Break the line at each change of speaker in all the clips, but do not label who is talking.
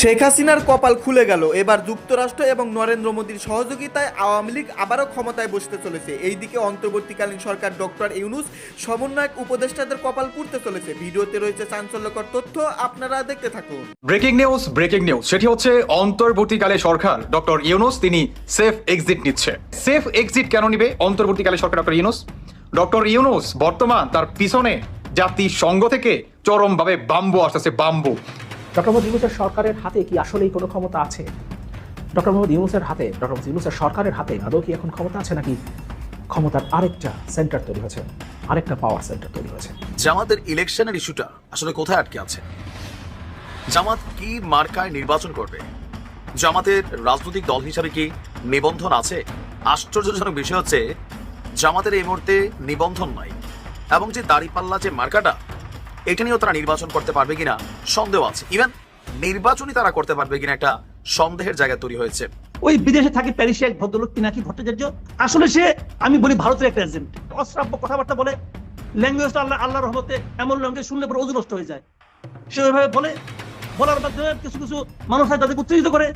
শেখ হাসিনার কপাল খুলে গেল। এবার যুক্তরাষ্ট্র এবং নরেন্দ্র মোদীর সহযোগিতায় আওয়ামী লীগ আবারও ক্ষমতায় বসতে চলেছে। এইদিকে অন্তর্বর্তীকালীন সরকার ডক্টর ইউনুস সমন্বয়ক উপদেষ্টাদের কপাল পুড়তে চলেছে। ভিডিওতে রয়েছে চাঞ্চল্যকর তথ্য, আপনারা দেখতে থাকুন।
Breaking news breaking news. সেটি হচ্ছে অন্তর্বর্তীকালে সরকার ডক্টর ইউনুস, তিনি সেফ এক্সিট নিচ্ছে। সেফ এক্সিট কেন নিবে? অন্তর্বর্তীকালে সরকার ডক্টর ইউনুস। ডক্টর ইউনুস বর্তমান তার পিছনে জাতিসংঘ থেকে চরমভাবে বাম্বু আসতেছে, বাম্বু।
ডক্টর মোহাম্মদ ইউনুসের সরকারের হাতে কি আসলেই কোনো ক্ষমতা আছে? ডক্টর মোহাম্মদ ইউনুসের হাতে ডক্টর মোহাম্মদ ইউনুসের সরকারের হাতে আদৌ কি এখন ক্ষমতা আছে নাকি ক্ষমতার আরেকটা সেন্টার তৈরি হয়েছে, আরেকটা পাওয়ার সেন্টার তৈরি হয়েছে?
জামাতের ইলেকশনের ইস্যুটা আসলে কোথায় আটকে আছে? জামাত কি মার্কায় নির্বাচন করবে? জামাতের রাজনৈতিক দল হিসাবে কি নিবন্ধন আছে? আশ্চর্যজনক বিষয় হচ্ছে, জামাতের এই মুহূর্তে নিবন্ধন নাই এবং যে দাড়িপাল্লা যে মার্কাটা এটা নিয়েও তারা নির্বাচন করতে পারবে কিনা সন্দেহ আছে। ইভেন নির্বাচনই তারা করতে পারবে কিনা একটা সন্দেহের জায়গা তৈরি হয়েছে।
ওই বিদেশে থাকে প্যারিসে এক ভদ্রলোক পিনাকি ভট্টাচার্য? আসলে সে আমি বলি ভারতের একটা এজেন্ট অশ্রাব্য কথাবার্তা বলে ল্যাঙ্গুয়েজটা আল্লাহ আল্লাহ রহমতে এমন ল্যাঙ্গুয়েজ শুনলে পরে ওজন নষ্ট হয়ে যায়। সে ওইভাবে বলে বলার মাধ্যমে কিছু কিছু মানুষ হয় তাদেরকে উত্তেজিত করে।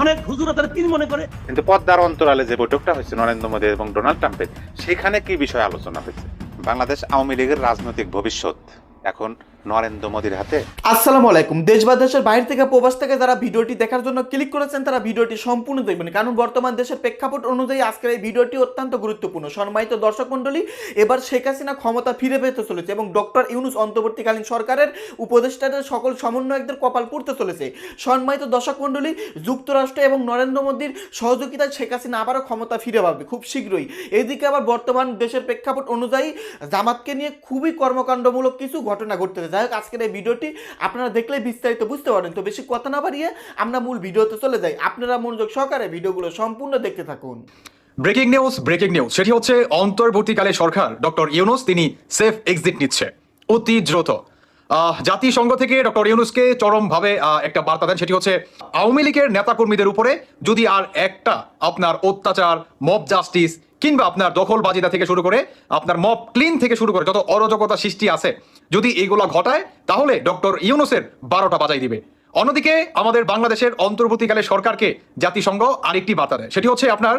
অনেক হুজুরা তাদের পীর মনে করে।
কিন্তু পদ্মার অন্তরালে যে বৈঠকটা হয়েছে নরেন্দ্র মোদী এবং ডোনাল্ড ট্রাম্পের সেখানে কি বিষয় আলোচনা হয়েছে? বাংলাদেশ আওয়ামী লীগের রাজনৈতিক ভবিষ্যৎ। এখন নরেন্দ্র মোদীর হাতে।
আসসালামু আলাইকুম। দেশ বা দেশের বাইরে থেকে প্রবাস থেকে যারা ভিডিওটি দেখার জন্য ক্লিক করেছেন, তারা ভিডিওটি সম্পূর্ণ দেখবেন। কারণ বর্তমান দেশের প্রেক্ষাপট অনুযায়ী আজকের এই ভিডিওটি অত্যন্ত গুরুত্বপূর্ণ। সম্মানিত দর্শক মণ্ডলী, এবার শেখ হাসিনা ক্ষমতা ফিরে পেতে চলেছে এবং ডক্টর ইউনুস অন্তর্বর্তীকালীন সরকারের উপদেষ্টাদের সকল সমন্বয়কদের কপাল পড়তে চলেছে। সম্মানিত দর্শক মণ্ডলী, যুক্তরাষ্ট্র এবং নরেন্দ্র মোদীর সহযোগিতায় শেখ হাসিনা আবারও ক্ষমতা ফিরে পাবে, খুব শীঘ্রই। এদিকে আবার বর্তমান দেশের প্রেক্ষাপট অনুযায়ী জামাতকে নিয়ে খুবই কর্মকাণ্ডমূলক কিছু ঘটনা ঘটতেছে যাই হোক আজকের এই ভিডিওটি আপনারা দেখলেই বিস্তারিত বুঝতে পারেন তো বেশি কথা না বাড়িয়ে আমরা মূল ভিডিওতে চলে যাই। আপনারা মনোযোগ সহকারে ভিডিওগুলো সম্পূর্ণ দেখতে থাকুন।
Breaking news breaking news. সেটি হচ্ছে অন্তর্বর্তীকালে সরকার, ডক্টর ইউনুস, তিনি সেফ এক্সিট নিচ্ছে। অতি দ্রুত। জাতিসংঘ থেকে ডক্টর ইউনুসকে চরমভাবে একটা বার্তা দেন। সেটি হচ্ছে, আওয়ামী লীগের নেতাকর্মীদের উপরে যদি আর একটা আপনার অত্যাচার, মব জাস্টিস কিংবা আপনার দখলবাজিতা থেকে শুরু করে, আপনার মব ক্লিন থেকে শুরু করে, যত অরাজকতা সৃষ্টি আছে যদি এইগুলা ঘটায়, তাহলে ডক্টর ইউনুসের বারোটা বাজাই দিবে। অন্যদিকে আমাদের বাংলাদেশের অন্তর্বর্তীকালে সরকারকে জাতিসংঘ আরেকটি বার্তা দেয়। সেটি হচ্ছে আপনার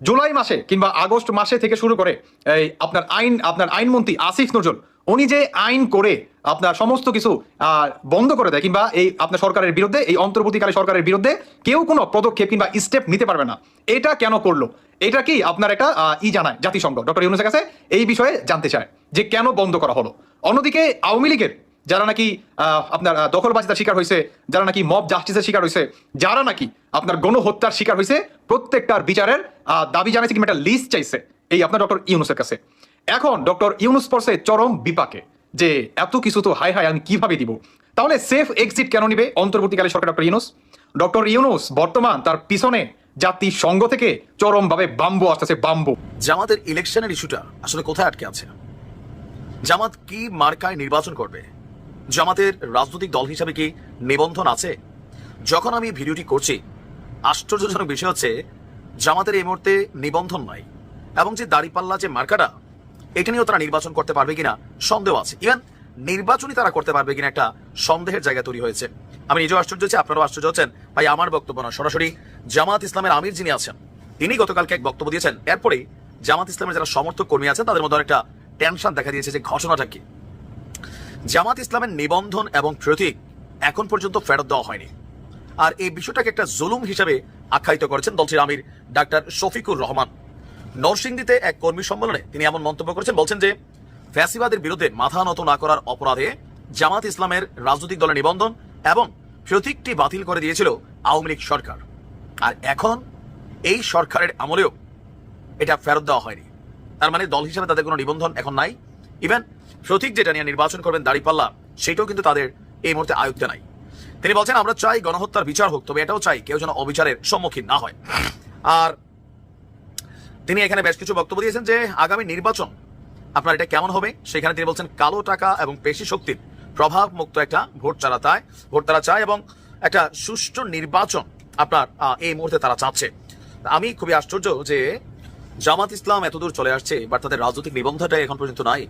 জুলাই মাসে কিংবা আগস্ট মাসে থেকে শুরু করে এই আপনার আইন, আপনার আইনমন্ত্রী আসিফ নজরুল, উনি যে আইন করে আপনার সমস্ত কিছু বন্ধ করে দেয় কিংবা এই আপনার সরকারের বিরুদ্ধে, এই অন্তর্বর্তীকালে সরকারের বিরুদ্ধে কেউ কোনো পদক্ষেপ কিংবা স্টেপ নিতে পারবে না। এটা কেন করল? এটা কি আপনার একটা ই জানায় জাতিসংঘ। ডক্টর ইউনুসের কাছে এই বিষয়ে জানতে চায় যে কেন বন্ধ করা হলো? অন্যদিকে আওয়ামী লীগের যারা নাকি আপনার দখলবাজিতার শিকার হয়েছে, যারা নাকি মব জাস্টিসের শিকার হয়েছে, যারা নাকি আপনার গণহত্যার শিকার হয়েছে, প্রত্যেকটার বিচারের দাবি জানাইছে কিংবা একটা লিস্ট চাইছে, এই আপনার ডক্টর ইউনুসের কাছে। এখন ডক্টর ইউনুস পড়ছে চরম বিপাকে, যে এত কিছু তো হাই হাই আমি কীভাবে দিব? তাহলে সেফ এক্সিট কেন নিবে অন্তর্বর্তীকালে সরকার ডক্টর ইউনুস? ডক্টর ইউনুস বর্তমান তার পিছনে জাতিসংঘ থেকে চরমভাবে বাম্বু আসতেছে, বাম্বু।
জামাতের ইলেকশনের ইস্যুটা আসলে কোথায় আটকে আছে? জামাত কি মার্কায় নির্বাচন করবে? জামাতের রাজনৈতিক দল হিসাবে কি নিবন্ধন আছে? যখন আমি ভিডিওটি করছি, আশ্চর্যজনক বিষয় হচ্ছে, জামাতের এই মুহূর্তে নিবন্ধন নাই এবং যে দাড়িপাল্লা, যে মার্কাটা, এটা নিয়েও তারা নির্বাচন করতে পারবে কিনা সন্দেহ আছে। ইভেন নির্বাচনই তারা করতে পারবে কিনা একটা সন্দেহের জায়গা তৈরি হয়েছে। আমি নিজেও আশ্চর্য হচ্ছি, আপনারাও আশ্চর্য হচ্ছেন, ভাই, আমার বক্তব্য না সরাসরি জামাত ইসলামের আমির যিনি আছেন, তিনি গতকালকে এক বক্তব্য দিয়েছেন। এরপরেই জামাত ইসলামের যারা সমর্থক কর্মী আছেন, তাদের মধ্যে একটা টেনশন দেখা দিয়েছে যে ঘটনাটা কি। জামাত ইসলামের নিবন্ধন এবং প্রতীক এখন পর্যন্ত ফেরত দেওয়া হয়নি। আর এই বিষয়টাকে একটা জুলুম হিসেবে আখ্যায়িত করেছেন দলটির আমির ডাক্তার শফিকুর রহমান। নরসিংদীতে এক কর্মী সম্মেলনে তিনি এমন মন্তব্য করেছেন, বলছেন যে ফ্যাসিবাদের বিরুদ্ধে মাথা নত না করার অপরাধে জামাত ইসলামের রাজনৈতিক দলের নিবন্ধন এবং প্রতীকটি বাতিল করে দিয়েছিল আওয়ামী লীগ সরকার। আর এখন এই সরকারের আমলেও এটা ফেরত দেওয়া হয়নি। তার মানে দল হিসেবে তাদের কোনো নিবন্ধন এখন নাই। ইভেন প্রতীক যেটা নিয়ে নির্বাচন করবেন দাঁড়িপাল্লা, সেটাও কিন্তু তাদের এই মুহূর্তে আয়ত্তে নাই। তিনি বলছেন, আমরা চাই গণহত্যার বিচার হোক, তবে এটাও চাই কেউ যেন অবিচারের সম্মুখীন না হয়। আর তিনি এখানে বেশ কিছু বক্তব্য দিয়েছেন যে, আগামী নির্বাচন, আপনার এটা কেমন হবে? সেখানে তিনি বলছেন, কালো টাকা এবং পেশি শক্তির প্রভাব মুক্ত একটা ভোট তারা চায় ভোট তারা চায় এবং একটা সুষ্ঠু নির্বাচন আপনার এই মুহূর্তে তারা চাচ্ছে। আমি খুবই আশ্চর্য যে জামাত ইসলাম এতদূর চলে আসছে বাট তাদের রাজনৈতিক নিবন্ধনটা এখন পর্যন্ত নাই।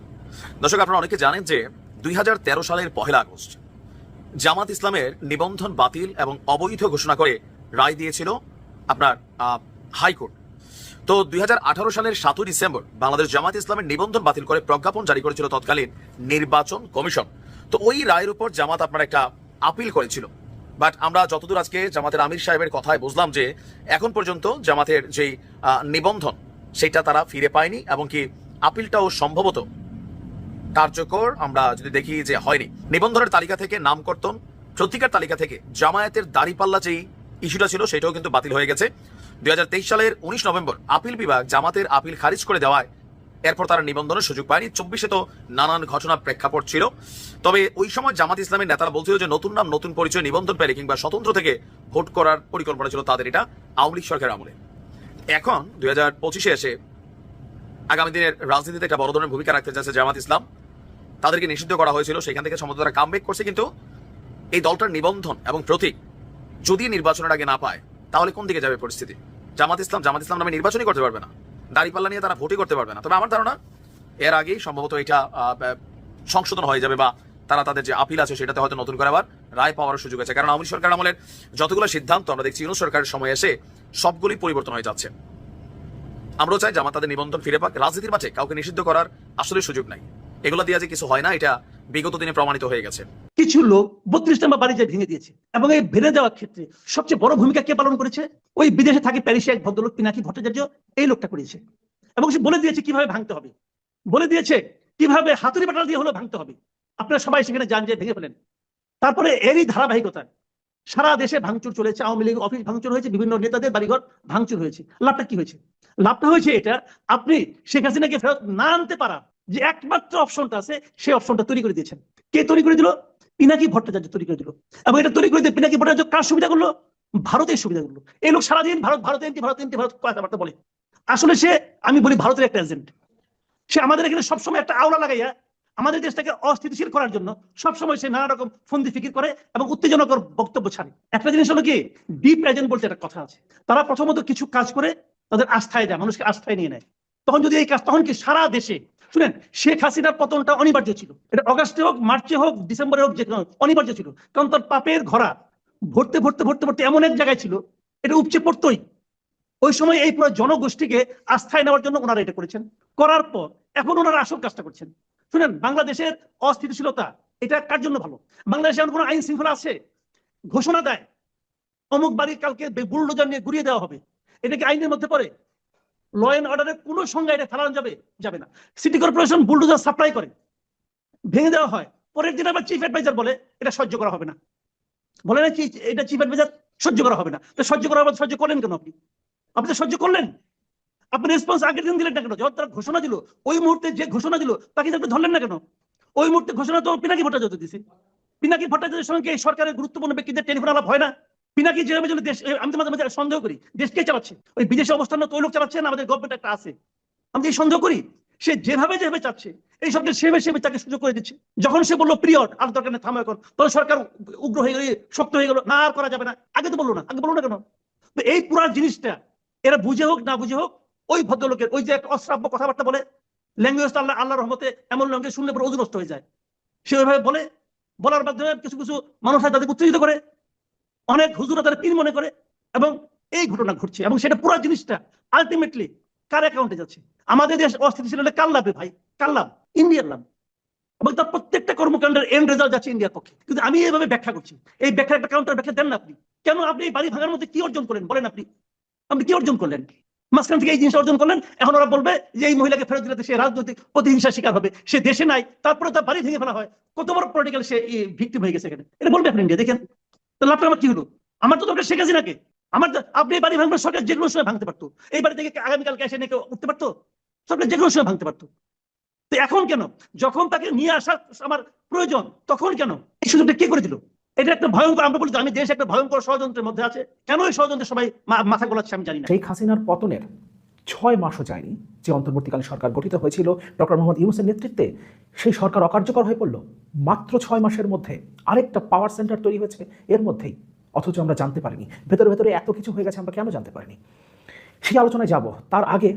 দর্শক, আপনারা অনেকে জানেন যে দুই হাজার তেরো সালের পহেলা আগস্ট, জামাত ইসলামের নিবন্ধন বাতিল এবং অবৈধ ঘোষণা করে রায় দিয়েছিল আপনার হাইকোর্ট। তো দুই হাজার আঠারো সালের সাতই ডিসেম্বর বাংলাদেশ জামাত ইসলামের নিবন্ধন বাতিল করে প্রজ্ঞাপন জারি করেছিল তৎকালীন নির্বাচন কমিশন। তো ওই রায়ের উপর জামাত আপনার একটা আপিল করেছিল। বাট আমরা যতদূর আজকে জামাতের আমির সাহেবের কথায় বুঝলাম যে এখন পর্যন্ত জামাতের যেই নিবন্ধন সেটা তারা ফিরে পায়নি এবং কি আপিলটাও সম্ভবত কার্যকর। আমরা যদি দেখি যে হয়নি। নিবন্ধনের তালিকা থেকে নাম কর্তন প্রতিকার তালিকা থেকে জামায়াতের দাড়িপাল্লা যেই ইস্যুটা ছিল, সেটাও কিন্তু বাতিল হয়ে গেছে। দুই হাজার তেইশ সালের উনিশ নভেম্বর আপিল বিভাগ জামাতের আপিল খারিজ করে দেওয়ায় এরপর তারা নিবন্ধনের সুযোগ পায়নি। চব্বিশে তো নানান ঘটনার প্রেক্ষাপট ছিল। তবে ওই সময় জামাত ইসলামের নেতারা বলছিল যে নতুন নাম, নতুন পরিচয়, নিবন্ধন পেলে কিংবা স্বতন্ত্র থেকে ভোট করার পরিকল্পনা ছিল তাদের। এটা আওয়ামী লীগ সরকারের আমলে। এখন দুই হাজার পঁচিশে এসে আগামী দিনের রাজনীতিতে একটা বড় ধরনের ভূমিকা রাখতে চাচ্ছে জামাত ইসলাম। তাদেরকে নিষিদ্ধ করা হয়েছিল, সেখান থেকে সম্ভবত তারা কামব্যাক করছে, কিন্তু এই দলটার নিবন্ধন এবং প্রতীক যদি নির্বাচনের আগে না পায়, তাহলে কোন দিকে যাবে পরিস্থিতি? জামাত ইসলাম জামাত ইসলাম নামে নির্বাচনই করতে পারবে না। দাঁড়িপাল্লা নিয়ে তারা ভোটই করতে পারবে না। তবে আমার ধারণা, এর আগেই সম্ভবত এটা সংশোধন হয়ে যাবে বা তারা তাদের যে আপিল আছে সেটাতে হয়তো নতুন করে আবার রায় পাওয়ার সুযোগ আছে। কারণ আওয়ামী সরকার আমলের যতগুলো সিদ্ধান্ত আমরা দেখছি, ইউনুস সরকারের সময় এসে সবগুলি পরিবর্তন হয়ে যাচ্ছে। আমরাও চাই জামাত তাদের নিবন্ধন ফিরে পাক। রাজনীতির মাঠে কাউকে নিষিদ্ধ করার আসলে সুযোগ নাই। এগুলো দিয়ে যে কিছু হয় না, এটা বিগত দিনে প্রমাণিত হয়ে গেছে।
কিছু লোক বত্রিশ নম্বর বাড়ি যে ভেঙে দিয়েছে এবং এই ভেঙে দেওয়ার ক্ষেত্রে সবচেয়ে বড় ভূমিকা কে পালন করেছে? ওই বিদেশে থাকে প্যারিসে এক ভদ্রলোক পিনাকি ভট্টাচার্য, এই লোকটা করেছে এবং সে বলে দিয়েছে কীভাবে ভাঙতে হবে। বলে দিয়েছে কীভাবে হাতুড়ি বাটাল দিয়ে হলো ভাঙতে হবে। আপনারা সবাই সেখানে যান যে ভেঙে ফেলেন। তারপরে এরই ধারাবাহিকতা সারা দেশে ভাঙচুর চলেছে, আওয়ামী লীগ অফিস ভাঙচুর হয়েছে, বিভিন্ন নেতাদের বাড়িঘর ভাঙচুর হয়েছে। লাভটা কি হয়েছে? লাভটা হয়েছে এটা, আপনি শেখ হাসিনাকে ফেরত না আনতে পারা যে একমাত্র অপশনটা আছে, সেই অপশনটা তৈরি করে দিয়েছেন। কে তৈরি করে দিল? পিনাকি ভট্টাচার্য তৈরি করে দিল। এবং এটা তৈরি করে দিয়ে পিনাকি ভট্টাচার্য কার সুবিধা করল? ভারতের সুবিধা করল। এই লোক সারাদিন ভারত ভারত এনটি ভারত এনটি, ভারত কথাবার্তা বলে। আসলে সে, আমি বলি ভারতের একটা এজেন্ট সে আমাদের এখানে সবসময় একটা আওলা লাগাইয়া আমাদের দেশটাকে অস্থিতিশীল করার জন্য সবসময় সে নানা রকম ফন্দি ফিকির করে এবং উত্তেজনকর বক্তব্য ছাড়ে। একটা জিনিস হলো কি? ডিপ এজেন্ট বলতে একটা কথা আছে। তারা প্রথমত কিছু কাজ করে তাদের আস্থায় দেয়, মানুষকে আস্থায় নিয়ে নেয়। তখন যদি এই কাজ, তখন কি সারা দেশে, শুনেন, শেখ হাসিনার পতনটা অনিবার্য ছিল। এটা অগাস্টে হোক, মার্চে হোক, ডিসেম্বরে হোক, যে অনিবার্য ছিল। কারণ তার পাপের ঘোড়া ভরতে ভরতে ভরতে ভরতে এমন এক জায়গায় ছিল, এটা উপচে পড়তোই। ওই সময় এই পুরো জনগোষ্ঠীকে আস্থায় নেওয়ার জন্য ওনারা এটা করেছেন। করার পর, এখন ওনারা আসল কাজটা করছেন। শুনেন, বাংলাদেশের অস্থিতিশীলতা, এটা কার জন্য ভালো? বাংলাদেশে এমন কোনো আইন শৃঙ্খলা আছে? ঘোষণা দেয়, অমুক বাড়ি কালকে বুলডোজার নিয়ে ঘুরিয়ে দেওয়া হবে। এটা কি আইনের মধ্যে পড়ে? ল অ্যান্ড অর্ডারের কোনো সংজ্ঞা এটা ফেলানো যাবে? যাবে না। সিটি কর্পোরেশন বুলডোজার সাপ্লাই করে। ভেঙে দেওয়া হয়। পরের দিন আবার চিফ অ্যাডভাইজার বলে, এটা সহ্য করা হবে না। বলে না এটা চিফ অ্যাডভাইজার সহ্য করা হবে না। তো সহ্য করা সহ্য করলেন কেন আপনি? আপনি তো সহ্য করলেন। আপনি রেসপন্স আগের দিন দিলেন না কেন? যখন তারা ঘোষণা দিল, ওই মুহূর্তে যে ঘোষণা দিল, তাকে আপনি ধরলেন না কেন? ওই মুহূর্তে ঘোষণা তো পিনাকি ভট্টাচার্য দিছে। পিনাকি ভট্টাচার্যের সঙ্গে সরকারের গুরুত্বপূর্ণ ব্যক্তিদের টেলিফোন আলাপ হয় না। পিনাকি যেভাবে চলে দেশ আমি তো মাঝে মাঝে সন্দেহ করি, দেশ কে চালাচ্ছে? ওই বিদেশে অবস্থান তো ওই লোক চালাচ্ছে না আমাদের গভর্নমেন্ট একটা আছে? আমি এই সন্দেহ করি। সে যেভাবে যেভাবে চাচ্ছে, এই সবটা সেভাবে সেভাবে তাকে সুযোগ করে দিচ্ছে। যখন সে বলল পিরিয়ড আর দরকার নেই, থামো এখন। তখন সরকার উগ্র হয়ে গেল, শক্ত হয়ে গেল, না, আর করা যাবে না। আগে তো বলল না, আগে বলল না কেন? তো এই পুরা জিনিসটা, এরা বুঝে হোক, না বুঝে হোক ওই ভদ্রলোকের, ওই যে একটা অশ্রাব্য কথাবার্তা বলে ল্যাঙ্গুয়েজটা আল্লাহ আল্লাহ রহমতে এমন ল্যাঙ্গুয়েজ শুনলে পরে অধীনস্থ হয়ে যায়। সে ওইভাবে বলে, বলার মাধ্যমে কিছু কিছু মানুষ হয় তাদেরকে উত্তেজিত করে, অনেক হুজুরা তারা পীর মনে করে, এবং এই ঘটনা ঘটছে, এবং সেটা পুরো জিনিসটা আলটিমেটলি কার অ্যাকাউন্টে যাচ্ছে? আমাদের দেশ অস্থিতিশীল হলে কার লাভে ভাই? কার লাভ? ইন্ডিয়ার লাভ। এবং তার প্রত্যেকটা কর্মকাণ্ডের এন্ড রেজাল্ট যাচ্ছে ইন্ডিয়ার পক্ষে। কিন্তু আমি এইভাবে ব্যাখ্যা করছি, এই ব্যাখ্যা একটা কাউন্টার ব্যাখ্যা দেন না আপনি। কেন আপনি এই বাড়ি ভাঙার মধ্যে কি অর্জন করলেন? বলেন আপনি। আপনি কি অর্জন করলেন? মাঝখান থেকে এই জিনিস অর্জন করলেন। এখন ওরা বলবে যে এই মহিলাকে ফেরত দিলে সে রাজনৈতিক প্রতিহিংসার শিকার হবে। সে দেশে নাই তারপরে তার বাড়ি ভেঙে ফেলা হয়। কত বড় পলিটিক্যাল সে ভিক্টিম হয়ে গেছে এখানে। এটা বলবে আপনি ইন্ডিয়া দেখেন। তো লাভটা আমার কি হলো? আমার তো দরকার শেখ হাসিনাকে। আমার আপনি এই বাড়ি ভাঙবেন সরকার যে কোনো সময় ভাঙতে পারতো। এই বাড়ি থেকে আগামীকালকে এসে নাকি উঠতে পারতো? সরকার যে কোনো সময় ভাঙতে পারতো। তো এখন কেন? যখন তাকে নিয়ে আসার আমার প্রয়োজন, তখন কেন? এই সুযোগটা কে করে দিল? এটা একটা ভয়ঙ্কর, আমরা বলি আমি দেশ একটা ভয়ঙ্কর ষড়যন্ত্রের মধ্যে আছে। কেন এই ষড়যন্ত্রে সবাই মাথা গোলাচ্ছে আমি জানি না।
শেখ হাসিনার পতনের ছয় মাসও যায়নি যে অন্তর্বর্তীকালীন সরকার গঠিত হয়েছিল। ডক্টর মোহাম্মদ ইউনুসের নেতৃত্বে সেই সরকার অকার্যকর হয়ে পড়ল। মাত্র ছয় মাসের মধ্যে আরেকটা পাওয়ার সেন্টার তৈরি হয়েছে। এর মধ্যেই, অথচ আমরা জানতে পারিনি। ভেতরে ভেতরে এত কিছু হয়ে গেছে, আমরা কেন জানতে পারিনি? সেই আলোচনায় যাব। তার আগে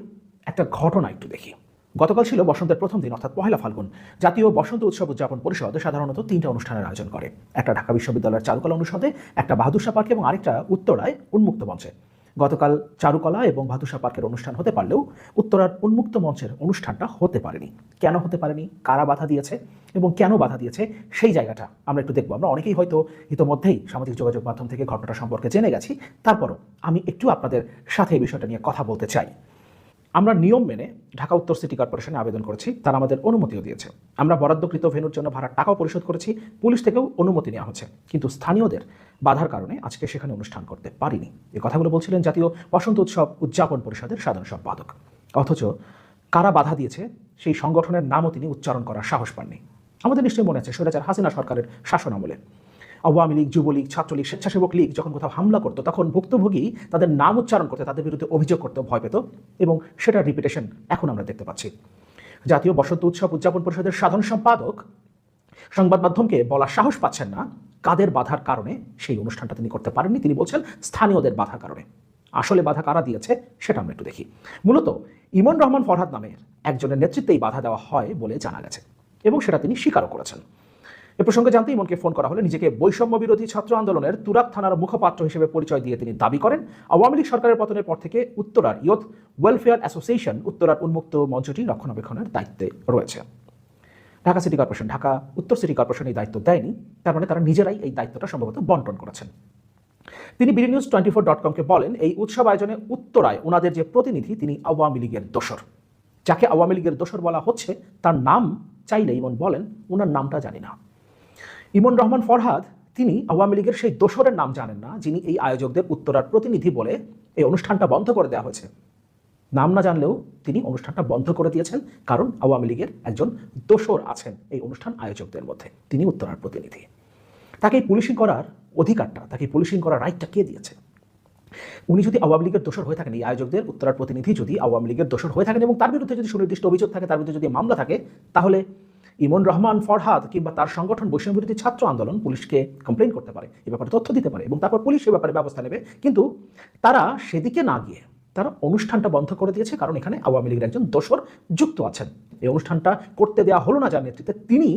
একটা ঘটনা একটু দেখি। গতকাল ছিল বসন্তের প্রথম দিন, অর্থাৎ পহেলা ফাল্গুন। জাতীয় বসন্ত উৎসব উদযাপন পরিষদ সাধারণত তিনটা অনুষ্ঠানের আয়োজন করে। একটা ঢাকা বিশ্ববিদ্যালয়ের চারুকলা অনুষদে, একটা বাহাদুরশা পার্কে এবং আরেকটা উত্তরায় উন্মুক্ত মঞ্চে। গতকাল চারুকলা এবং বাহাদুরশা পার্কের অনুষ্ঠান হতে পারলেও উত্তরার উন্মুক্ত মঞ্চের অনুষ্ঠানটা হতে পারেনি। কেন হতে পারেনি? কারা বাধা দিয়েছে? এবং কেন বাধা দিয়েছে? সেই জায়গাটা আমরা একটু দেখব। আমরা অনেকেই হয়তো ইতোমধ্যেই সামাজিক যোগাযোগ মাধ্যম থেকে ঘটনাটা সম্পর্কে জেনে গেছি। তারপরও আমি একটু আপনাদের সাথে এই বিষয়টা নিয়ে কথা বলতে চাই। আমরা নিয়ম মেনে ঢাকা উত্তর সিটি কর্পোরেশনে আবেদন করেছি, তারা আমাদের অনুমতিও দিয়েছে। আমরা বরাদ্দকৃত ভেনুর জন্য ভাড়ার টাকাও পরিশোধ করেছি, পুলিশ থেকেও অনুমতি নেওয়া হচ্ছে। কিন্তু স্থানীয়দের বাধার কারণে আজকে সেখানে অনুষ্ঠান করতে পারিনি। এ কথাগুলো বলছিলেন জাতীয় বসন্ত উৎসব উদযাপন পরিষদের সাধারণ সম্পাদক। অথচ কারা বাধা দিয়েছে, সেই সংগঠনের নামও তিনি উচ্চারণ করার সাহস পাননি। আমাদের নিশ্চয়ই মনে আছে, স্বৈরাচার হাসিনা সরকারের শাসন আমলে আওয়ামী লীগ, যুবলীগ, ছাত্রলীগ, স্বেচ্ছাসেবক লীগ যখন কোথাও হামলা করতো, তখন ভুক্তভোগী তাদের নাম উচ্চারণ করতে, তাদের বিরুদ্ধে অভিযোগ করতে ভয় পেত এবং সেটার রিপিটেশন এখন আমরা দেখতে পাচ্ছি। জাতীয় বসন্ত উৎসব উদযাপন পরিষদের সাধারণ সম্পাদক সংবাদ মাধ্যমকে বলার সাহস পাচ্ছেন না। কাদের বাধার কারণে সেই অনুষ্ঠানটা তিনি করতে পারেননি? তিনি বলছেন, স্থানীয়দের বাধার কারণে। আসলে বাধা কারা দিয়েছে, সেটা আমরা একটু দেখি। মূলত ইমন রহমান ফরহাদ নামের একজনের নেতৃত্বেই বাধা দেওয়া হয় বলে জানা গেছে এবং সেটা তিনি স্বীকারও করেছেন। এ প্রসঙ্গে জানতে ইমনকে ফোন করা হলে নিজেকে বৈষম্য বিরোধী ছাত্র আন্দোলনের তুরাক থানার মুখপাত্র হিসেবে পরিচয় দিয়ে তিনি দাবি করেন, আওয়ামী লীগ সরকারের পতনের পর থেকে উত্তরার ইয়থ ওয়েলফেয়ার অ্যাসোসিয়েশন উত্তরার উন্মুক্ত মঞ্চটি রক্ষণাবেক্ষণের দায়িত্বে রয়েছে। ঢাকা সিটি কর্পোরেশন, ঢাকা উত্তর সিটি কর্পোরেশন এই দায়িত্ব দেয়নি, তার মানে তারা নিজেরাই এই দায়িত্বটা সম্ভবত বন্টন করেছেন। তিনি BD news twenty four dot কমকে বলেন, এই উৎসব আয়োজনে উত্তরায় ওনাদের যে প্রতিনিধি, তিনি আওয়ামী লীগের দোসর যাকে আওয়ামী লীগের দোসর বলা হচ্ছে, তার নাম চাইলে ইমন বলেন ওনার নামটা জানি না। ইমন রহমান ফরহাদ, তিনি আওয়ামী লীগের সেই দোসরের নাম জানেন না, যিনি এই আয়োজকদের উত্তরার প্রতিনিধি বলে এই অনুষ্ঠানটা বন্ধ করে দেওয়া হয়েছে। নাম না জানলেও তিনি অনুষ্ঠানটা বন্ধ করে দিয়েছেন, কারণ আওয়ামী লীগের একজন দোসর আছেন এই অনুষ্ঠান আয়োজকদের মধ্যে, তিনি উত্তরার প্রতিনিধি। তাকে পুলিশিং করার অধিকারটা, তাকে পুলিশিং করার রাইটটা কে দিয়েছে? উনি যদি আওয়ামী লীগের দোষর হয়ে থাকেন, এই আয়োজকদের উত্তরার প্রতিনিধি যদি আওয়ামী লীগের দোষর হয়ে থাকেন এবং তার বিরুদ্ধে যদি সুনির্দিষ্ট অভিযোগ থাকে, তার বিরুদ্ধে যদি মামলা থাকে, তাহলে ইমন রহমান ফরহাদ কিংবা তার সংগঠন বৈষম্য বিরোধী ছাত্র আন্দোলন পুলিশকে কমপ্লেন করতে পারে, এ ব্যাপারে তথ্য দিতে পারে এবং তারপর পুলিশ এ ব্যাপারে ব্যবস্থা নেবে। কিন্তু তারা সেদিকে না গিয়ে তারা অনুষ্ঠানটা বন্ধ করে দিয়েছে কারণ এখানে আওয়ামী লীগের একজন দোষর যুক্ত আছেন। এই অনুষ্ঠানটা করতে দেওয়া হলো না যার নেতৃত্বে তিনি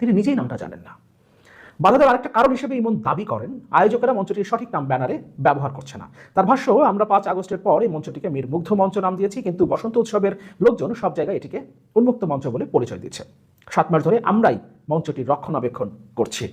তিনি নিজেই নামটা জানেন না। বাধা দেওয়ার আরেকটা কারণ হিসেবে ইমন দাবি করেন। আয়োজকেরা মঞ্চটির সঠিক নাম ব্যানারে ব্যবহার করছে না। তার ভাষ্য, আমরা পাঁচ আগস্টের পর এই মঞ্চটিকে মীর মুগ্ধ মঞ্চ নাম দিয়েছি, কিন্তু বসন্ত উৎসবের লোকজন সব জায়গায় এটিকে উন্মুক্ত মঞ্চ বলে পরিচয় দিচ্ছে। সাত মাস ধরে আমরাই মঞ্চটির রক্ষণাবেক্ষণ করছি।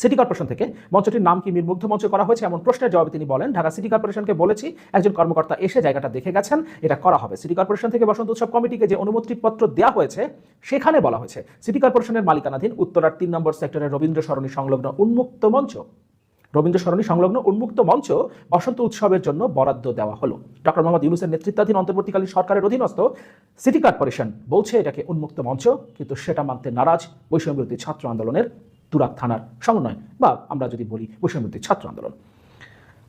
সিটি কর্পোরেশন থেকে। মঞ্চটির নাম কি মীর মুগ্ধ মঞ্চ করা হয়েছে? এমন প্রশ্নের জবাবে তিনি বলেন, ঢাকা সিটি কর্পোরেশনকে বলেছি, একজন কর্মকর্তা এসে জায়গাটা দেখে গেছেন, এটা করা হবে। সিটি কর্পোরেশন থেকে বসন্ত উৎসব কমিটিকে যে অনুমতিপত্র দেওয়া হয়েছে, সেখানে বলা হয়েছে, সিটি কর্পোরেশনের মালিকানাধীন উত্তরার তিন নম্বর সেক্টরের রবীন্দ্র সরণি সংলগ্ন উন্মুক্ত মঞ্চ। রবীন্দ্র সরণি সংলগ্ন উন্মুক্ত মঞ্চ বসন্ত উৎসবের জন্য বরাদ্দ দেওয়া হলো। ডক্টর মোহাম্মদ ইউনুসের নেতৃত্বাধীন অন্তর্বর্তীকালীন সরকারের অধীনস্থ সিটি কর্পোরেশন বলছে, এটাকে উন্মুক্ত মঞ্চ, কিন্তু সেটা মানতে নারাজ বৈষম্য বিরোধী ছাত্র আন্দোলনের তুরাক থানার সমন্বয় বা আমরা যদি বলি বৈষম্য বিরোধী ছাত্র আন্দোলন।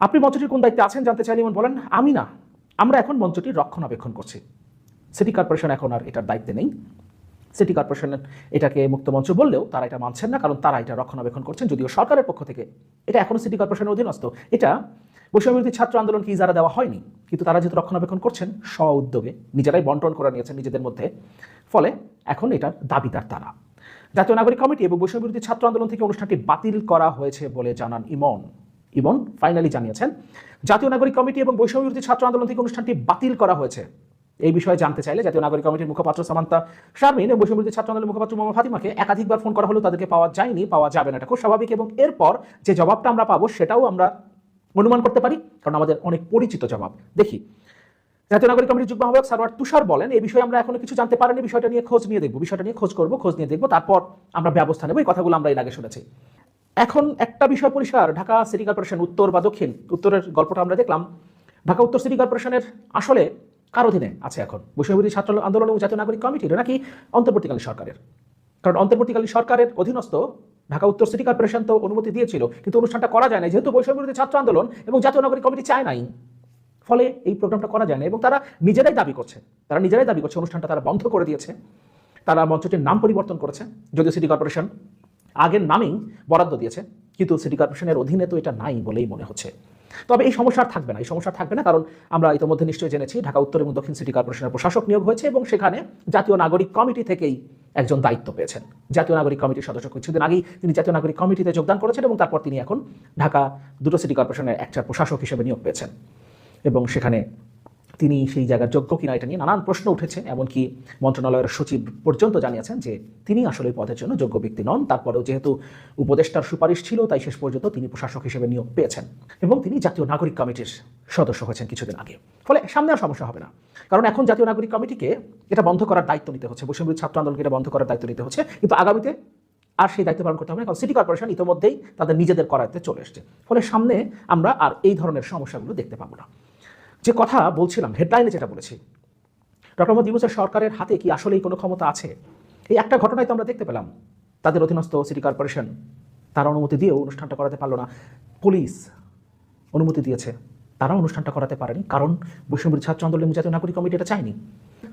আপনি মঞ্চটির কোন দায়িত্বে আছেন জানতে চাইলে বলেন, আমি না, আমরা এখন মঞ্চটির রক্ষণাবেক্ষণ করছি। সিটি কর্পোরেশন এখন আর এটার দায়িত্বে নেই। সিটি কর্পোরেশন এটাকে মুক্ত মঞ্চ বললেও তারা এটা মানছেন না, কারণ তারা এটা রক্ষণাবেক্ষণ করছেন, যদিও সরকারের পক্ষ থেকে। এটা এখনও সিটি কর্পোরেশনের অধীনস্থ। এটা বৈষম্যবিরোধী ছাত্র আন্দোলনকে ইজারা দেওয়া হয়নি, কিন্তু তারা যেহেতু রক্ষণাবেক্ষণ করছেন, স্ব উদ্যোগে নিজেরাই বন্টন করে নিয়েছেন নিজেদের মধ্যে। ফলে এখন এটার দাবিদার তারা। জাতীয় নাগরিক কমিটি এবং বৈষম্যবিরোধী ছাত্র আন্দোলন থেকে অনুষ্ঠানটি বাতিল করা হয়েছে বলে জানান ইমন। ইমন ফাইনালি জানিয়েছেন, জাতীয় নাগরিক কমিটি এবং বৈষম্যবিরোধী ছাত্র আন্দোলন থেকে অনুষ্ঠানটি বাতিল করা হয়েছে। এই বিষয়ে জানতে চাইলে জাতীয় নাগরিক কমিটির মুখপাত্র সামান্তা শারমিন এবং বৈষম্যবিরোধী ছাত্র আন্দোলনের মুখপাত্র মোহাম্মদ ফাতিমাকে একাধিকবার ফোন করা হলেও তাদেরকে পাওয়া যায়নি, পাওয়া যাবে না। এটা খুব স্বাভাবিক এবং এরপর যে জবাবটা আমরা পাবো সেটাও আমরা অনুমান করতে পারি, কারণ আমাদের অনেক পরিচিত জবাব। দেখি জাতীয় নাগরিক কমিটির যুগ্ম আহ্বায়ক সারওয়ার তুষার বলেন, এই বিষয়ে আমরা এখনও কিছু জানতে পারিনি, বিষয়টা নিয়ে খোঁজ নিয়ে দেখব, বিষয়টা নিয়ে খোঁজ করব, খোঁজ নিয়ে দেখব, তারপর আমরা ব্যবস্থা নেব। এই কথাগুলো আমরা এর আগে শুনেছি। এখন একটা বিষয় পরিষ্কার, ঢাকা সিটি কর্পোরেশন উত্তর বা দক্ষিণ, উত্তরের গল্পটা আমরা দেখলাম, ঢাকা উত্তর সিটি কর্পোরেশনের আসলে কার অধীনে আছে এখন? বৈষম্যবিরোধী ছাত্র আন্দোলন এবং জাতীয় নাগরিক কমিটির নাকি অন্তর্বর্তীকালীন সরকারের? কারণ অন্তর্বর্তীকালীন সরকারের অধীনস্থ ঢাকা উত্তর সিটি কর্পোরেশন তো অনুমতি দিয়েছিল, কিন্তু অনুষ্ঠানটা করা যায় না যেহেতু বৈষম্যবিরোধী ছাত্র আন্দোলন এবং জাতীয় নাগরিক কমিটি চায় নাই। ফলে এই প্রোগ্রামটা করা যায় না এবং তারা নিজেরাই দাবি করছে। তারা নিজেরাই দাবি করছে অনুষ্ঠানটা তারা বন্ধ করে দিয়েছে। তারা মঞ্চটির নাম পরিবর্তন করেছে, যদিও সিটি কর্পোরেশন আগের নামেই বরাদ্দ দিয়েছে, কিন্তু সিটি কর্পোরেশনের অধীনে তো এটা নাই বলেই মনে হচ্ছে। তবে এই সমস্যা থাকবে না, এই সমস্যা থাকবে না, কারণ আমরা ইতিমধ্যে নিশ্চয়ই জেনেছি ঢাকা, উত্তর এবং দক্ষিণ সিটি কর্পোরেশনের প্রশাসক নিয়োগ হয়েছে এবং সেখানে জাতীয় নাগরিক কমিটি থেকেই একজন দায়িত্ব পেয়েছেন। জাতীয় নাগরিক কমিটির সদস্য কিছুদিন আগেই তিনি জাতীয় নাগরিক কমিটিতে যোগদান করেছেন এবং তারপর তিনি এখন ঢাকা দুটো সিটি কর্পোরেশনের একটার প্রশাসক হিসেবে নিয়োগ পেয়েছেন। এবং সেখানে তিনি সেই জায়গার যোগ্য কিনা এটা নিয়ে নানান প্রশ্ন উঠেছে। এমনকি মন্ত্রণালয়ের সচিব পর্যন্ত জানিয়েছেন যে তিনি আসলে পদের জন্য যোগ্য ব্যক্তি নন। তারপরেও যেহেতু উপদেষ্টার সুপারিশ ছিল, তাই শেষ পর্যন্ত তিনি প্রশাসক হিসেবে নিয়োগ পেয়েছেন এবং তিনি জাতীয় নাগরিক কমিটির সদস্য হয়েছেন কিছুদিন আগে। ফলে সামনে আর সমস্যা হবে না। কারণ এখন জাতীয় নাগরিক কমিটিকে এটা বন্ধ করার দায়িত্ব নিতে হচ্ছে। বৈষম্য ছাত্র আন্দোলনকে এটা বন্ধ করার দায়িত্ব নিতে হচ্ছে। কিন্তু আগামীতে আর সেই দায়িত্ব পালন করতে হবে না। কারণ সিটি কর্পোরেশন ইতিমধ্যেই তাদের নিজেদের করাতে চলে এসছে। ফলে সামনে আমরা আর এই ধরনের সমস্যাগুলো দেখতে পাবো না। যে কথা বলছিলাম হেডলাইনে যেটা বলেছি, ডক্টর মোহাম্মদ ইউনুসের সরকারের হাতে কি আসলেই কোনো ক্ষমতা আছে? এই একটা ঘটনায় তো আমরা দেখতে পেলাম। তাদের অধীনস্থ সিটি কর্পোরেশন, তারা অনুমতি দিয়েও অনুষ্ঠানটা করাতে পারল না। পুলিশ অনুমতি দিয়েছে তারা অনুষ্ঠানটা করাতে পারেনি, কারণ বৈষম্য ছাত্র আন্দোলন জাতীয় নাগরিক কমিটি এটা চায়নি।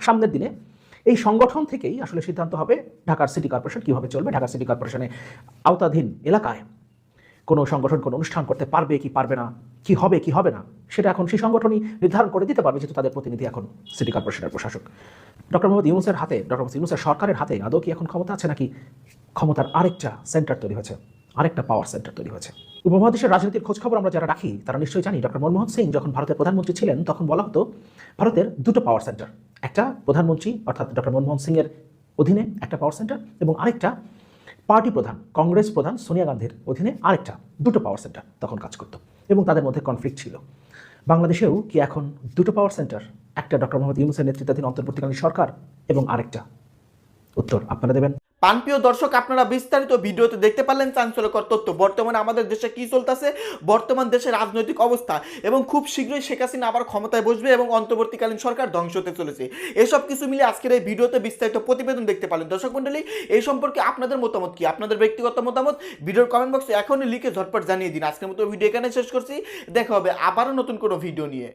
সামনের দিনে এই সংগঠন থেকেই আসলে সিদ্ধান্ত হবে ঢাকার সিটি কর্পোরেশন কীভাবে চলবে ঢাকার সিটি কর্পোরেশনে আওতাধীন এলাকায়। কোনো সংগঠন, কোনো অনুষ্ঠান করতে পারবে কি পারবে না, কি হবে কি হবে না, সেটা এখন সেই সংগঠনই নির্ধারণ করে দিতে পারবে যেহেতু তাদের প্রতিনিধি এখন সিটি কর্পোরেশনের প্রশাসক। ডক্টর মোহাম্মদ ইউনুসের হাতে, ডক্টর মোহাম্মদ ইউনুসের সরকারের হাতে আদৌ কি এখন ক্ষমতা আছে নাকি ক্ষমতার আরেকটা সেন্টার তৈরি হয়েছে, আরেকটা পাওয়ার সেন্টার তৈরি হয়েছে? উপমহাদেশের রাজনীতির খোঁজখবর আমরা যারা রাখি, তারা নিশ্চয়ই জানি ডক্টর মনমোহন সিং যখন ভারতের প্রধানমন্ত্রী ছিলেন, তখন বলা হতো ভারতের দুটো পাওয়ার সেন্টার, একটা প্রধানমন্ত্রী, অর্থাৎ ডক্টর মনমোহন সিংয়ের অধীনে একটা পাওয়ার সেন্টার এবং আরেকটা পার্টি প্রধান, কংগ্রেস প্রধান সোনিয়া গান্ধীর অধীনে আরেকটা, দুটো পাওয়ার সেন্টার তখন কাজ করত এবং তাদের মধ্যে কনফ্লিক্ট ছিল। বাংলাদেশেও কি এখন দুটো পাওয়ার সেন্টার একটা ডক্টর মোহাম্মদ ইউনুসের নেতৃত্বাধীন অন্তর্বর্তীকালীন সরকার এবং আরেকটা। উত্তর আপনারা দেবেন।
পানপ্রিয় দর্শক, আপনারা বিস্তারিত ভিডিওতে দেখতে পারলেন চাঞ্চল্যকর তথ্য। বর্তমানে আমাদের দেশে কি চলতেছে? বর্তমান দেশের রাজনৈতিক অবস্থা এবং খুব শীঘ্রই শেখ হাসিনা আবার ক্ষমতায় বসবে এবং অন্তর্বর্তীকালীন সরকার ধ্বংস হতে চলেছে। এসব কিছু মিলে আজকের এই ভিডিওতে বিস্তারিত প্রতিবেদন দেখতে পারলেন। দর্শক মন্ডলী এই সম্পর্কে আপনাদের মতামত কি? আপনাদের ব্যক্তিগত মতামত? ভিডিওর কমেন্ট বক্সে এখনই লিখে ঝটপট জানিয়ে দিন। আজকের মতো ভিডিও এখানে শেষ করছি। দেখা হবে আবারও নতুন কোনো ভিডিও নিয়ে।